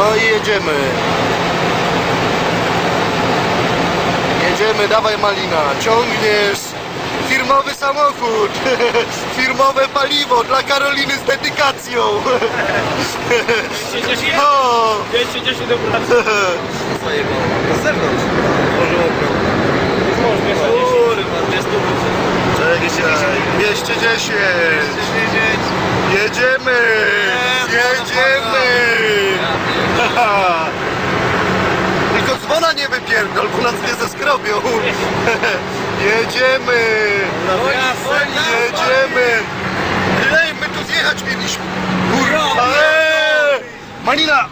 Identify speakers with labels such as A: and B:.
A: No i jedziemy. Jedziemy, dawaj Malina, ciągniesz firmowy samochód, firmowe paliwo dla Karoliny z dedykacją.
B: 210?
A: O,
B: 210 do pracy.
C: Zajebał. Na zewnątrz. Może okno.
B: Może 210.
C: Kurwa, 200
A: czekaj, 210. Jedziemy, jedziemy. Wypierdol, bo nas nie zeskrobią. Jedziemy. Jedziemy! Ej, my tu zjechać mieliśmy! Kurwa! Malina!